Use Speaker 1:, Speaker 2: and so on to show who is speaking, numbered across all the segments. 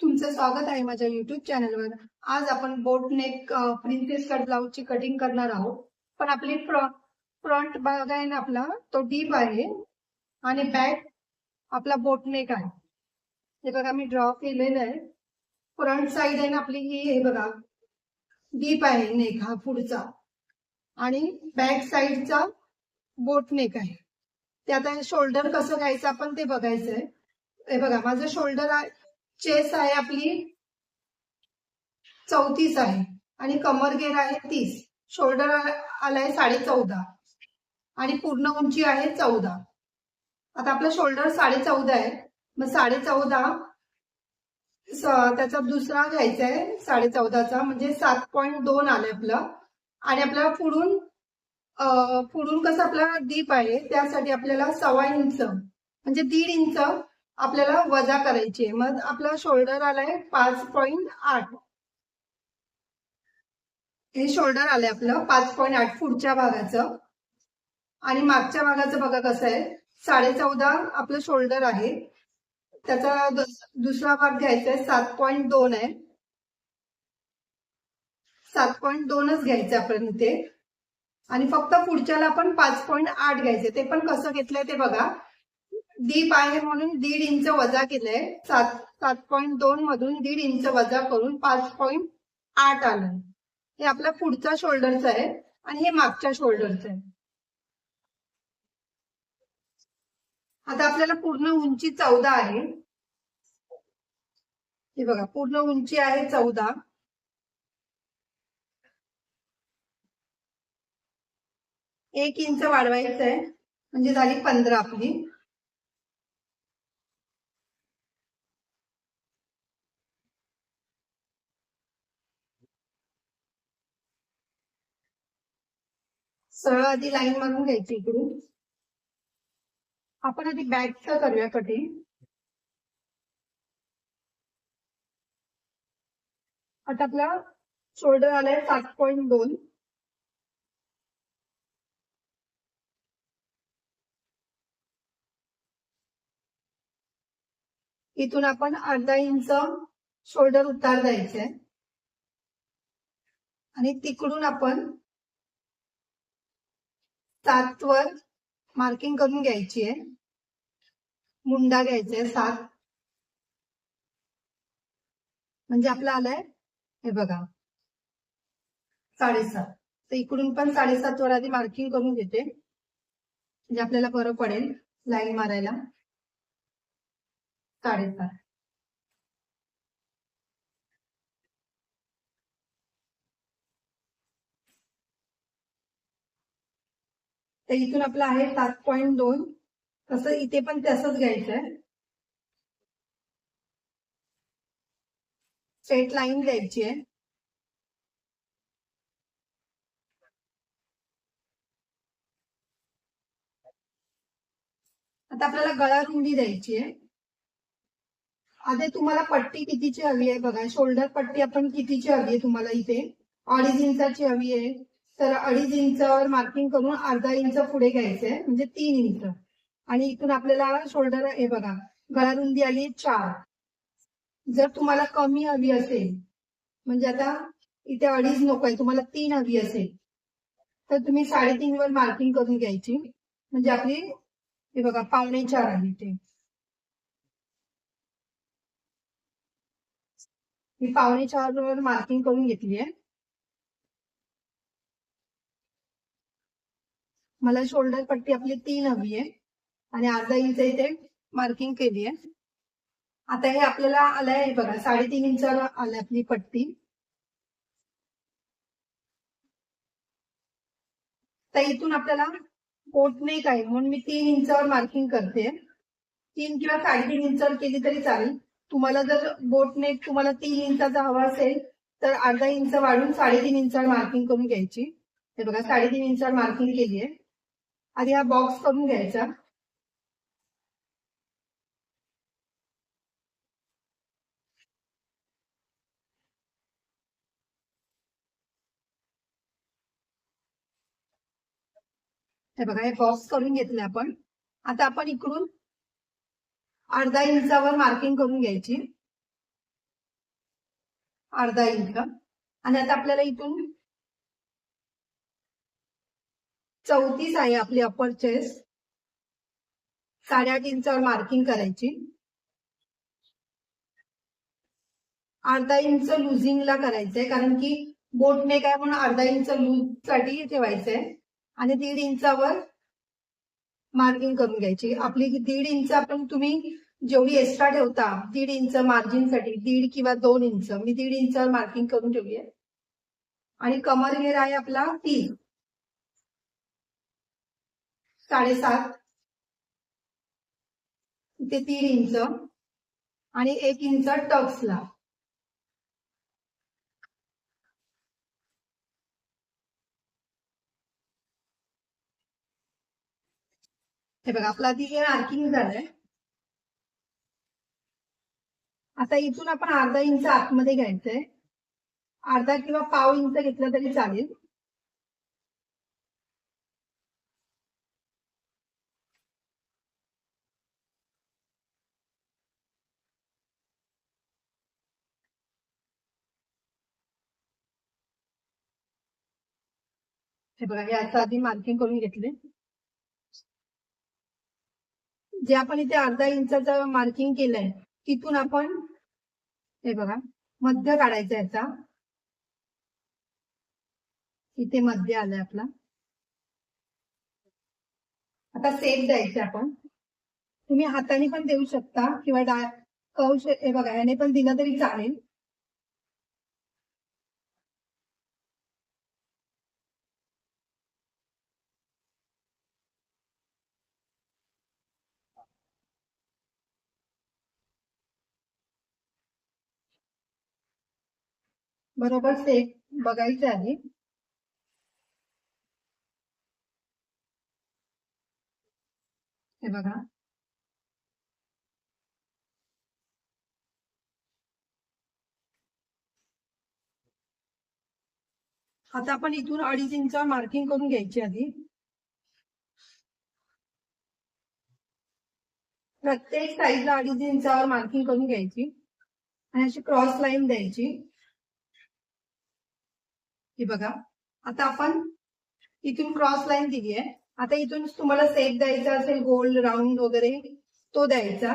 Speaker 1: तुमचं स्वागत आहे माझ्या युट्यूब चॅनलवर आज आपण बोट नेक प्रिन्सेस कट ब्लाउजची कटिंग करणार आहोत. पण आपली फ्रंट भाग आहे ना आपला तो डीप आहे आणि बॅक आपला बोट नेक आहे. हे बघा मी ड्रॉ केलेलं आहे. फ्रंट साइड आहे ना आपली ही हे बघा. डीप आहे नेक हा पुढचा. आणि बॅक साइडचा बोट नेक आहे. ते आता शोल्डर कसं घ्यायचं आपण ते बघायचंय. हे बघा माझं शोल्डर चेस आहे आपली. चौतीस आहे. आणि कमर घेर आहे तीस. शोल्डर आलाय साडे चौदा. आणि पूर्ण उंची आहे चौदा. आता आपलं शोल्डर साडे चौदा आहे. मग साडे चौदा त्याचा दुसरा घ्यायचा आहे साडे चौदाचा. म्हणजे सात पॉईंट दोन आलाय आपलं. आणि आपल्याला पुढून पुढून कसं आपला डीप आहे त्यासाठी आपल्याला सव्वा इंच म्हणजे दीड इंच आपल्याला वजा करायची आहे. मग आपला शोल्डर आलाय पाच पॉईंट आठ. हे शोल्डर आलंय आपलं पाच पॉईंट आठ पुढच्या भागाचं. आणि मागच्या भागाचं बघा कसं आहे. साडे चौदा आपलं शोल्डर आहे. त्याचा दुसरा भाग घ्यायचा आहे. सात पॉईंट दोन आहे. सात पॉईंट दोनच घ्यायचं आपण इथे. आणि फक्त पुढच्याला आपण पाच पॉईंट आठ घ्यायचे. ते पण कसं घेतलंय ते बघा. डीप आहे म्हणून दीड इंच वजा केलंय. सात सात पॉईंट दोन मधून दीड इंच वजा करून पाच पॉईंट आठ आलं. हे आपला पुढचा शोल्डरचा आहे आणि हे मागच्या शोल्डरचं आहे. आता आपल्याला पूर्ण उंची चौदा आहे. हे बघा पूर्ण उंची आहे चौदा. एक इंच वाढवायचं आहे म्हणजे झाली पंधरा आपली. सरळ आधी लाईन मारून घ्यायची इकडून. आपण आधी बॅगचं करूया कटिंग आता आपला शोल्डर आलाय सात पॉईंट दोन. इथून आपण अर्धा इंच शोल्डर उतार द्यायचंय. आणि तिकडून आपण सात वर मार्किंग करून घ्यायची आहे. मुंडा घ्यायचा आहे सात. म्हणजे आपला आलाय हे बघा. साडेसात. तर इकडून पण साडेसात वर आधी मार्किंग करून घेते. म्हणजे आपल्याला बरं पडेल लाईन मारायला. साडेसात. तर इथून आपलं आहे सात पॉईंट दोन. तसं इथे पण तसंच घ्यायचं आहे स्ट्रेट लाईन द्यायची आहे. आता आपल्याला गळा रुंदी द्यायची आहे. आता तुम्हाला पट्टी कितीची हवी आहे बघा. शोल्डर पट्टी आपण कितीची हवी आहे तुम्हाला इथे? अडीच इंचाची हवी आहे. तर अडीच इंचावर मार्किंग करून अर्धा इंच पुढे घ्यायचंय म्हणजे तीन इंच. आणि इथून आपल्याला शोल्डर हे बघा गळा रुंदी आली चार. जर तुम्हाला कमी हवी असेल म्हणजे आता इथे अडीच नको आहे तुम्हाला तीन हवी असेल तर तुम्ही साडेतीन वर मार्किंग करून घ्यायची. म्हणजे आपली हे बघा पावणे चार आहे ते मी पावणे चार वर मार्किंग करून घेतली आहे. मला शोल्डर पट्टी आपली तीन हवी आहे. आणि अर्धा इंच इथे मार्किंग केली आहे. आता हे आपल्याला आलंय हे बघा साडेतीन इंच आलं आपली पट्टी. तर इथून आपल्याला पोट नाही काय म्हणून मी तीन इंचावर मार्किंग करते. तीन किंवा साडेतीन इंचावर केली तरी चालेल. तुम्हाला जर बोट नेक तुम्हाला तीन इंचाचा हवा असेल तर अर्धा इंच वाढून साडेतीन इंचावर मार्किंग करून घ्यायची. हे बघा साडेतीन इंचावर मार्किंग केली आहे. आधी हा बॉक्स करून घ्यायचा. हे बघा हे बॉक्स करून घेतले आपण. आता आपण इकडून अर्धा इंचावर मार्किंग करून घ्यायची. अर्धा इंच. आणि आता आपल्याला इथून चौतीस आहे आपली अपर चेस्ट साडेआठ इंचावर मार्किंग करायची. अर्धा इंच लुझिंगला करायचंय कारण की बोट काय म्हणून अर्धा इंच लूजसाठी ठेवायचंय. आणि दीड इंचावर मार्किंग करून घ्यायची. आपली दीड इंच आपण तुम्ही जेवढी एक्स्ट्रा ठेवता दीड इंच मार्जिनसाठी दीड किंवा दोन इंच मी दीड इंचावर मार्किंग करून ठेवली आहे आणि कमर घेर आहे आपला तीन. साडेसात. ते तीन इंच आणि एक इंच टक्सला. हे बघा आपला आधी हे मार्किंग झालंय. आता इथून आपण अर्धा इंच आतमध्ये घ्यायचंय. अर्धा किंवा पाव इंच घेतलं तरी चालेल. हे बघा आधी मार्किंग करून घेतले. जे आपण इथे अर्धा इंचाचा मार्किंग केलंय तिथून आपण हे बघा मध्य काढायचं याचा इथे मध्य आलाय आपला. आता सेप द्यायचे आपण. तुम्ही हाताने पण देऊ शकता किंवा डा कौश हे बघा याने पण दिलं तरी चालेल. बरोबर सेप बघायचे आधी हे बघा. आता आपण इथून अडीच इंच मार्किंग करून घ्यायची आधी. प्रत्येक साईजला अडीच इंचावर मार्किंग करून घ्यायची. आणि अशी क्रॉस लाईन द्यायची. ही बघा. आता आपण इथून क्रॉस लाईन दिली आहे आता इथून तुम्हाला सेप द्यायचा असेल गोल्ड राऊंड वगैरे तो द्यायचा.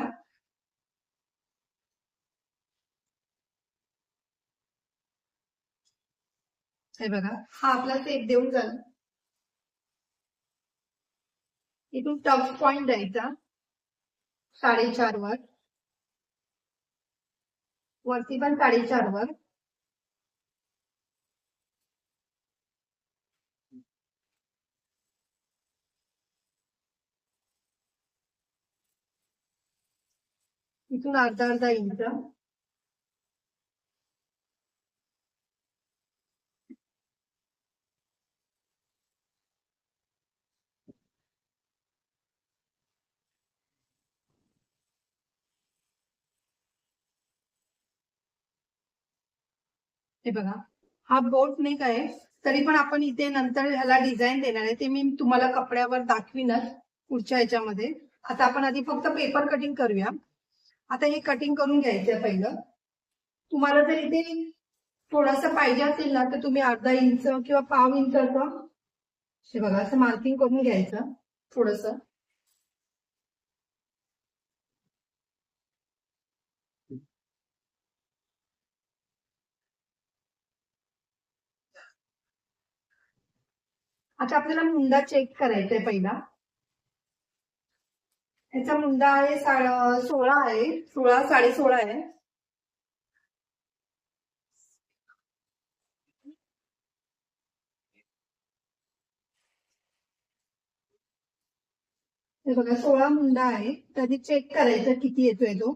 Speaker 1: हे बघा हा आपला सेप देऊन झाला. इथून टफ पॉइंट द्यायचा. साडेचार वर. वरती पण साडेचार वर. इथून अर्धा अर्धा इंच हे बघा हा बोट नाही काय तरी पण आपण इथे नंतर ह्याला डिझाईन देणार आहे. ते मी तुम्हाला कपड्यावर दाखवीनच पुढच्या ह्याच्यामध्ये. आता आपण आधी फक्त पेपर कटिंग करूया. आता हे कटिंग करून घ्यायचं पहिलं. तुम्हाला जर इथे थोडासा पाहिजे असेल ना तर तुम्ही अर्धा इंच किंवा पाव इंच असं बघा असं मार्किंग करून घ्यायचं थोडस. आता आपल्याला मुंडा चेक करायचा आहे पहिला. याचा मुंडा आहे सोळा आहे. सोळा साडे सोळा आहे. हे बघा सोळा मुंडा आहे. तरी चेक करायचा किती येतोय तो.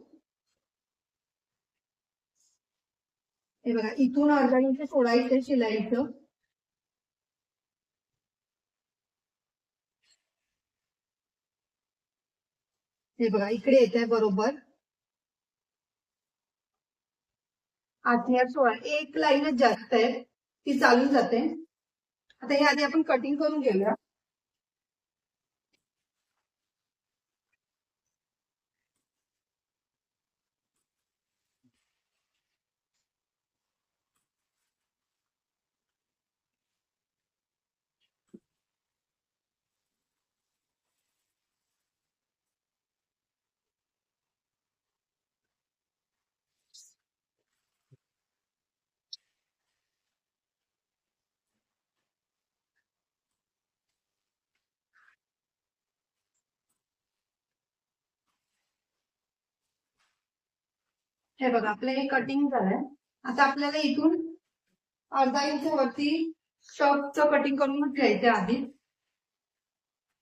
Speaker 1: हे बघा इथून अर्धा इंच इथे शिलाईचं. हे बघा इकडे येत आहे बरोबर आठनेर सोळा. एक लाईनच जास्त आहे. ती चालून जाते. आता हे आधी आपण कटिंग करून घेऊया. हे बघा आपलं हे कटिंग झालंय. आता आपल्याला इथून अर्धा इंच वरती शर्टचं कटिंग करून घ्यायचं आधी.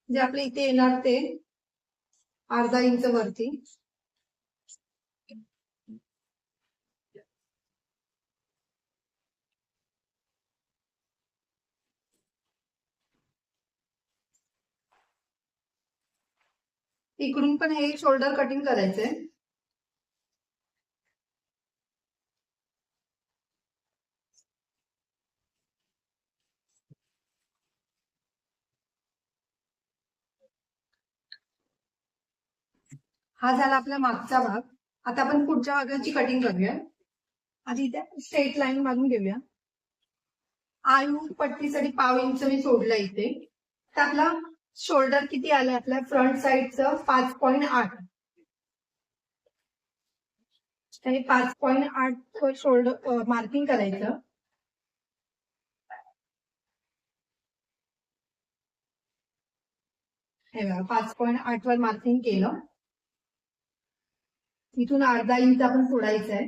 Speaker 1: जे आपल्या इथे येणार ते अर्धा इंच वरती. इकडून पण हे शोल्डर कटिंग करायचंय. हा झाला आपला मागचा भाग. आता आपण पुढच्या भागाची कटिंग करूया. आधी इथे स्ट्रेट लाईन मारून घेऊया. आयू पट्टीसाठी पाव इंच मी सोडलं इथे. तर आपला शोल्डर किती आलं? आपल्या फ्रंट साईडचं पाच पॉईंट आठ. हे पाच पॉईंट आठ शोल्डर मार्किंग करायचं. हे बघा पाच पॉईंट आठ वर मार्किंग केलं. इथून अर्धा इंच आपण सोडायचं आहे.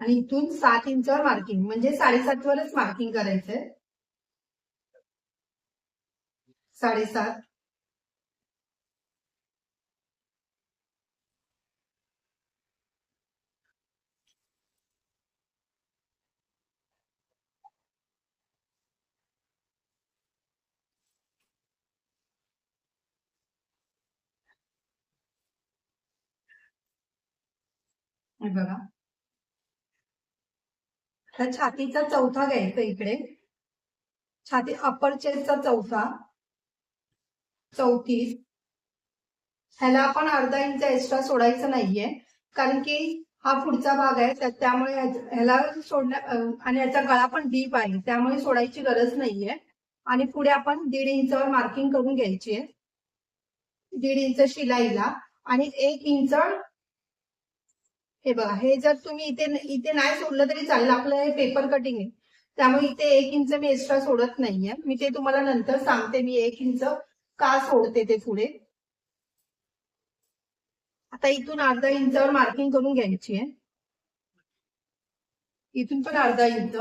Speaker 1: आणि इथून सात इंचवर मार्किंग म्हणजे साडेसात वरच मार्किंग करायचंय. साडेसात. हे बघा. तर छातीचा चौथा घ्यायचा इकडे. छाती अपर चेस्टचा चौथा. चौतीस. ह्याला आपण अर्धा इंच एक्स्ट्रा सोडायचं नाहीये. कारण की हा पुढचा भाग आहे त्यामुळे ह्याला सोडण्या आणि याचा गळा पण डीप आहे. त्यामुळे सोडायची गरज नाहीये. आणि पुढे आपण दीड इंचवर मार्किंग करून घ्यायची आहे. दीड इंच शिलाईला. आणि एक इंच हे बघा हे जर तुम्ही इथे इथे नाही सोडलं तरी चालेल. आपलं हे पेपर कटिंग आहे. त्यामुळे इथे एक इंच मी एक्स्ट्रा सोडत नाहीये. मी ते तुम्हाला नंतर सांगते. मी एक इंच का सोडते ते पुढे. आता इथून अर्धा इंचावर मार्किंग करून घ्यायची आहे. इथून पण अर्धा इंच.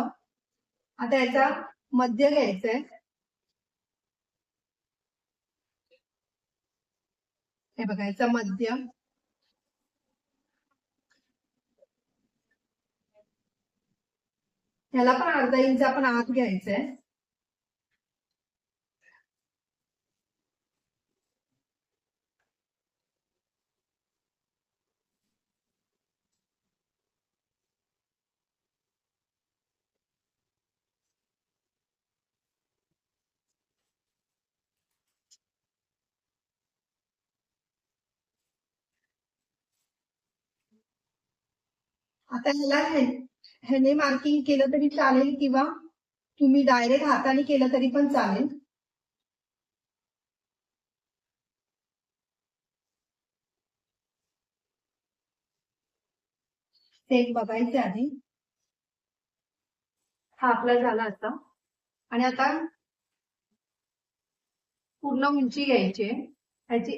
Speaker 1: आता याचा मध्य घ्यायचा आहे. हे बघा याचा मध्य. ह्याला पण अर्धा इंच आपण आत घ्यायचंय. आता ह्याला ह्याने मार्किंग केलं तरी चालेल किंवा तुम्ही डायरेक्ट हाताने केलं तरी पण चालेल. ते बघायचे आधी. हा आपला झाला आता. आणि आता पूर्ण उंची घ्यायची आहे. ह्याची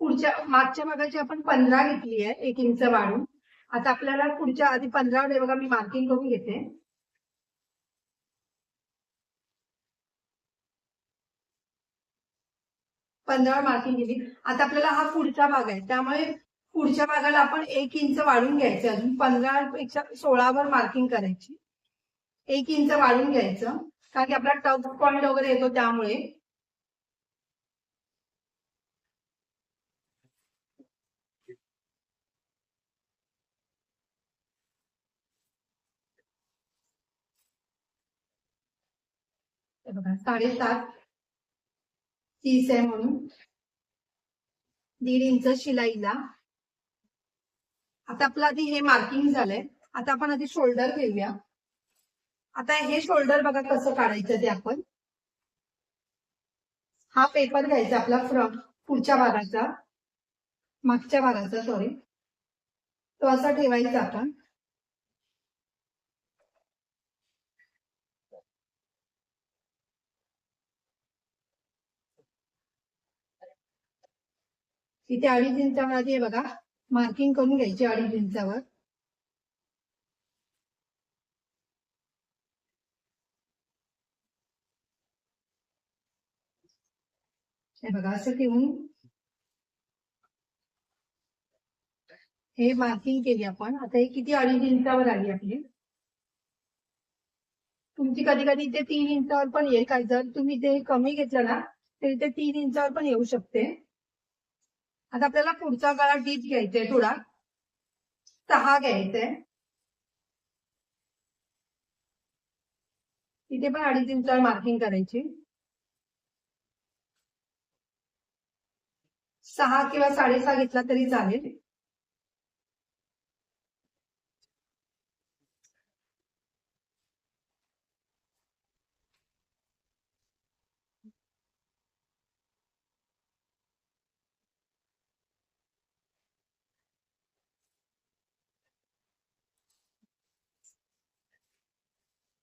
Speaker 1: पुढच्या मागच्या भागाची आपण पंधरा घेतली आहे एक इंच वाढून. आता आपल्याला पुढच्या आधी पंधरा बघा मी मार्किंग करून घेते. पंधरा मार्किंग केली आता आपल्याला हा पुढचा भाग आहे. त्यामुळे पुढच्या भागाला आपण एक इंच वाढून घ्यायचं अजून पंधरा पेक्षा सोळावर मार्किंग करायची. एक इंच वाढून घ्यायचं. कारण की आपला टच पॉइंट वगैरे येतो त्यामुळे. हे बघा साडेसात तीस आहे म्हणून. दीड इंच शिलाईला. आता आपलं आधी हे मार्किंग झालंय. आता आपण आधी शोल्डर घेऊया. आता हे शोल्डर बघा कसं काढायचं ते आपण. हा पेपर घ्यायचा आपला फ्रंट पुढच्या भागाचा. मागच्या भागाचा सॉरी तो असा ठेवायचा आपण. तिथे अडीच इंचामध्ये बघा. मार्किंग करून घ्यायची अडीच इंचावर हे बघा असं ठेवून. हे मार्किंग केली आपण. आता हे किती अडीच इंचावर आली आपली? तुमची कधी कधी ते तीन इंचावर पण येईल. काय जर तुम्ही ते कमी घेतलं ना तरी ते तीन इंचावर पण येऊ शकते. आता आपल्याला पुढचा गळा डीप घ्यायचा आहे थोडा. सहा घ्यायचा आहे पण अडीच इंचावर मार्किंग करायची. सहा किंवा साडेसहा घेतला तरी चालेल.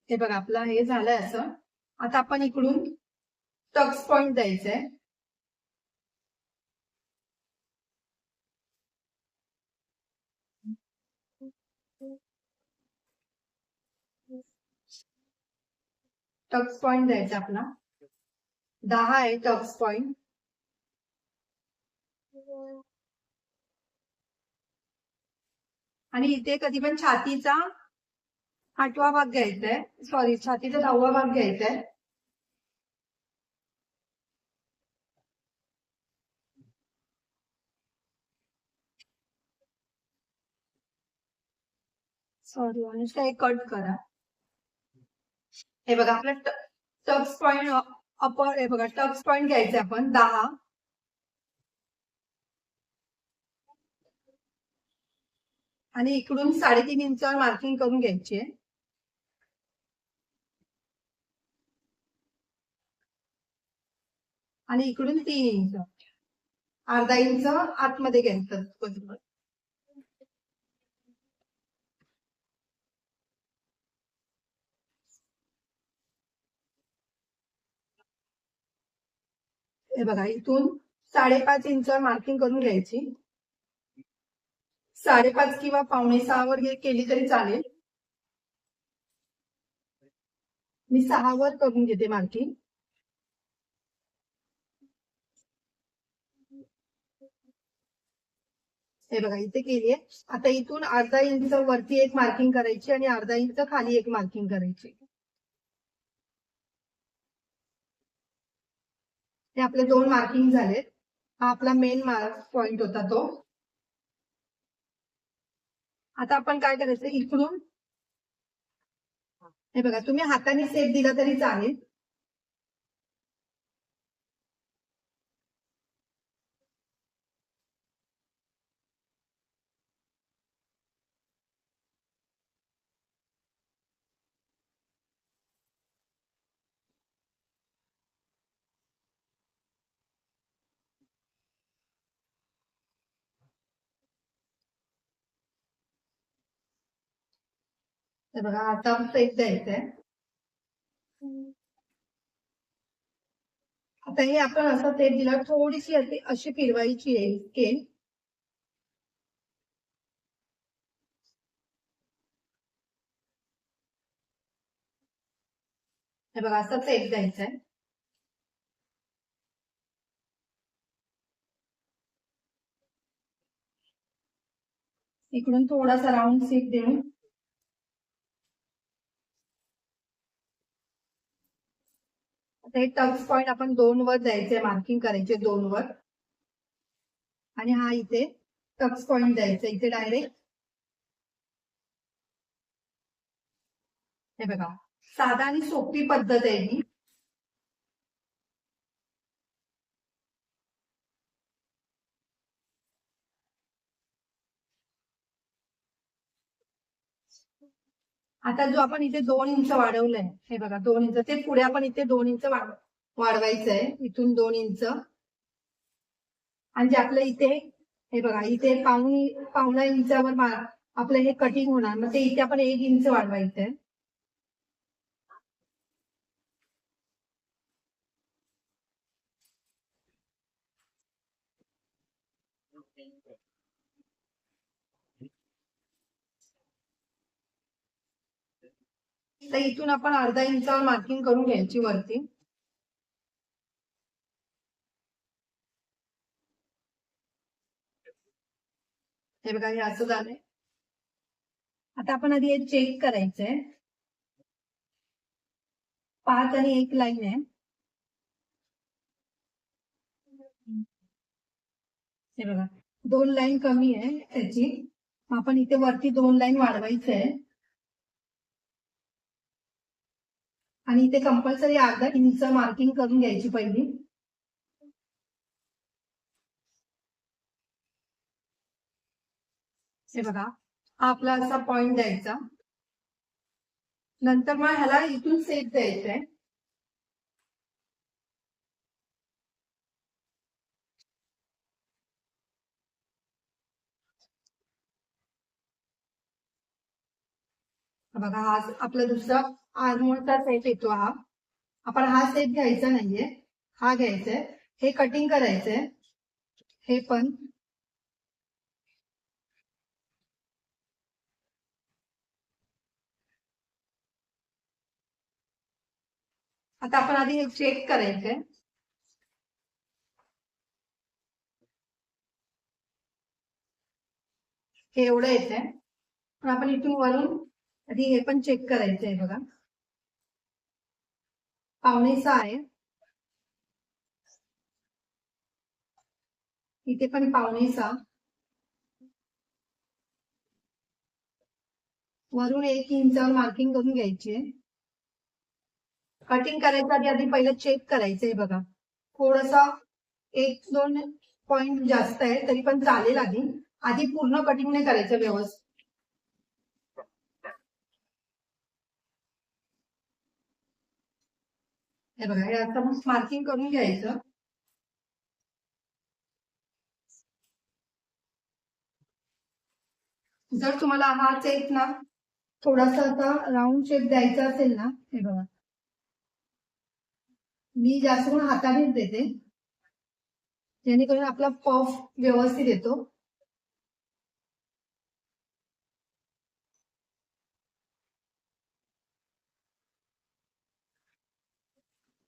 Speaker 1: हे बघा आपलं हे झालंय असं. आता आपण इकडून टक्स पॉइंट द्यायचंय. टक्स पॉइंट द्यायचा आपला. दहा आहे टक्स पॉइंट आणि इथे कधी पण छातीचा आठवा भाग घ्यायचा आहे सॉरी छातीचा दहावा भाग घ्यायचा आहे सॉरी अनुष्का हे कट करा. हे बघा आपलं टक्स पॉइंट अपर हे बघा टक्स पॉइंट घ्यायचे आपण दहा. आणि इकडून साडेतीन इंचावर मार्किंग करून घ्यायची आहे. आणि इकडून तीन इंच अर्धा इंच आतमध्ये घ्यायचं बरोबर. हे बघा इथून साडेपाच इंच मार्किंग करून घ्यायची. साडेपाच किंवा पावणे सहावर केली तरी चालेल. मी सहावर करून घेते मार्किंग हे बघा इथे केली आहे आता इथून अर्धा इंच वरती एक मार्किंग करायची आणि अर्धा इंच खाली एक मार्किंग करायची. हे आपले दोन मार्किंग झाले हा आपला मेन पॉइंट होता तो. आता आपण काय करायचं? इकडून हे बघा तुम्ही हाताने सेप दिला तरी चालेल. हे बघा आता सेप द्यायचंय. आता हे आपण असं सेप दिला थोडीशी अशी अशी फिरवायची आहे स्केल हे बघा असं सेप द्यायचंय. इकडून थोडासा राऊंड सीट देऊन आता हे टक्स पॉइंट आपण दोन वर द्यायचे मार्किंग करायचे दोन वर. आणि हा इथे टक्स पॉइंट द्यायचा इथे डायरेक्ट हे बघा साधा आणि सोपी पद्धत आहे ही. आता जो आपण इथे दोन इंच वाढवलंय हे बघा दोन इंच. ते पुढे आपण इथे दोन इंच वाढवायचं आहे इथून दोन इंच. आणि जे आपलं इथे हे बघा इथे पाहुणी पाहुणा इंचावर आपलं हे कटिंग होणार मग ते इथे आपण एक इंच वाढवायचं तर इथून आपण अर्धा इंचावर मार्किंग करून घ्यायची वरती. हे बघा हे असं झालंय. आता आपण आधी हे चेक करायचंय. पाच आणि एक लाईन आहे. हे बघा दोन लाईन कमी आहे त्याची. आपण इथे वरती दोन लाईन वाढवायचं आहे आणि इथे कंपल्सरी अर्धा इंच मार्किंग करून घ्यायची पहिली. हे बघा आपला असा पॉइंट द्यायचा. नंतर मग ह्याला इथून सेट द्यायचंय. बघा हा आपला दुसरा आर्मोलचा सेट येतो हा. आपण हा सेट घ्यायचा नाहीये. हा घ्यायचा आहे. हे कटिंग करायचंय हे पण. आता आपण आधी हे चेक करायचंय. हे एवढं येतंय. पण आपण इथून वरून आधी हे पण चेक करायचंय बघा. पावणे आहे. इथे पण पावणे वरून एक इंचावर मार्किंग करून घ्यायची आहे. कटिंग करायचं आधी आधी पहिलं चेक करायचंय बघा. थोडसा एक दोन पॉइंट जास्त आहे तरी पण चालेल आधी. आधी पूर्ण कटिंग नाही करायचं व्यवस्थित. हे बघा हे असं मार्किंग करून घ्यायचं. जर तुम्हाला हा चेक ना थोडासा आता राऊंड शेप द्यायचा असेल ना हे बघा. मी जास्त करून हातानेच देते. जेणेकरून आपला पफ व्यवस्थित येतो.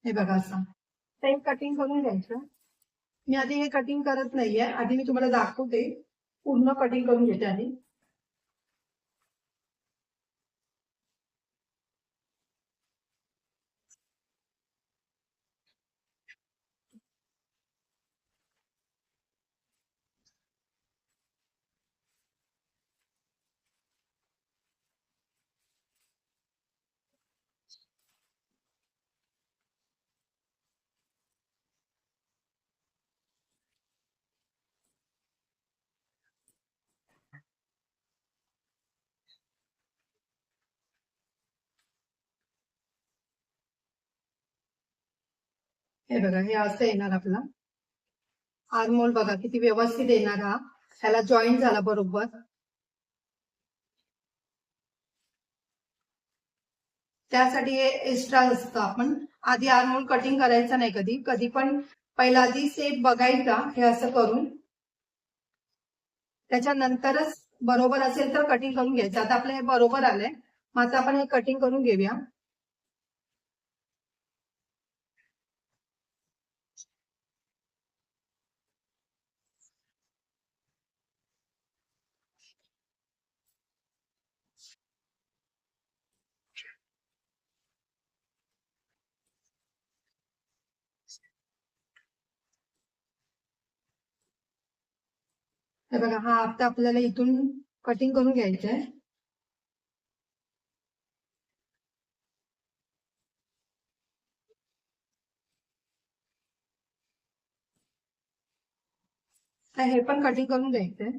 Speaker 1: हे बघा असं. ते कटिंग करून घ्यायचं. मी आधी हे कटिंग करत नाहीये. आधी मी तुम्हाला दाखवते. पूर्ण कटिंग करून घेते आधी. हे बघा हे असं येणार आपला. आर्मोल बघा किती व्यवस्थित येणार हा. ह्याला जॉईन झाला बरोबर. त्यासाठी हे एक्स्ट्रा असतं आपण. आधी आर्मोल कटिंग करायचं नाही कधी. कधी पण पहिला आधी सेप बघायचा हे असं करून. त्याच्यानंतरच बरोबर असेल तर कटिंग करून घ्यायचं. आता आपलं हे बरोबर आलंय. मग आता आपण हे कटिंग करून घेऊया. हे बघा हा आता आपल्याला इथून कटिंग करून घ्यायचं आहे. हे पण कटिंग करून घ्यायचंय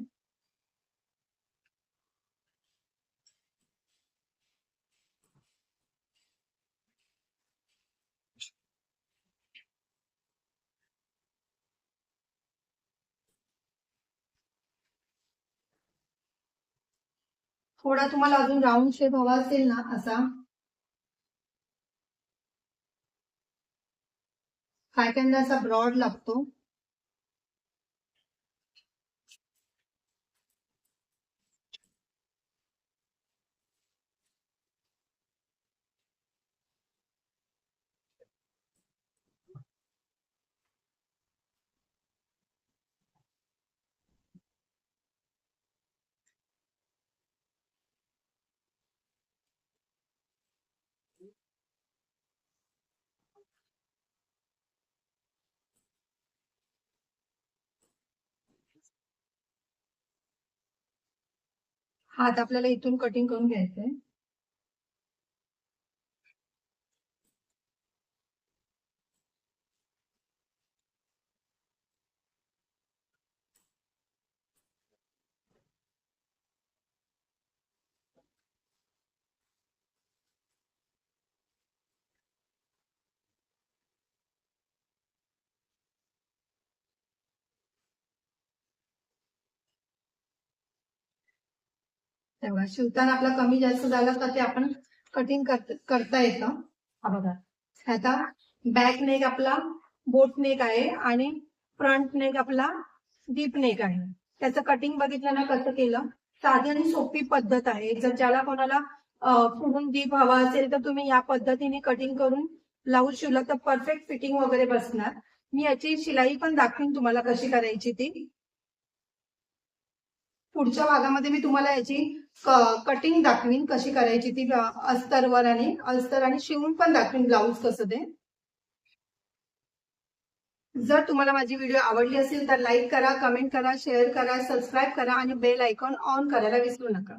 Speaker 1: थोडा तुम्हाला अजून राऊंड शेप हवा असेल ना असा. काय काय असा ब्रॉड लागतो. आता आपल्याला इथून कटिंग करून घ्यायचंय. तेव्हा शिवताना आपला कमी जास्त झालं तर ते आपण कटिंग करता येतं. हा बघा. आता बॅक नेक आपला बोट नेक आहे आणि फ्रंट नेक आपला डीप नेक आहे. त्याचं कटिंग बघितलं ना कसं केलं? साधी आणि सोपी पद्धत आहे. जर ज्याला कोणाला फुगून डीप हवा असेल तर तुम्ही या पद्धतीने कटिंग करून ब्लाऊज शिवला तर परफेक्ट फिटिंग वगैरे बसणार. मी याची शिलाई पण दाखवीन तुम्हाला कशी करायची ती. पुढच्या भागामध्ये मी तुम्हाला याची कटिंग दाखवीन कशी करायची ती अस्तरवर आणि अस्तर आणि शिवून पण दाखवीन ब्लाऊज कसं ते. जर तुम्हाला माझी व्हिडिओ आवडली असेल तर लाईक करा कमेंट करा शेअर करा सबस्क्राईब करा आणि बेल आयकॉन ऑन करायला विसरू नका.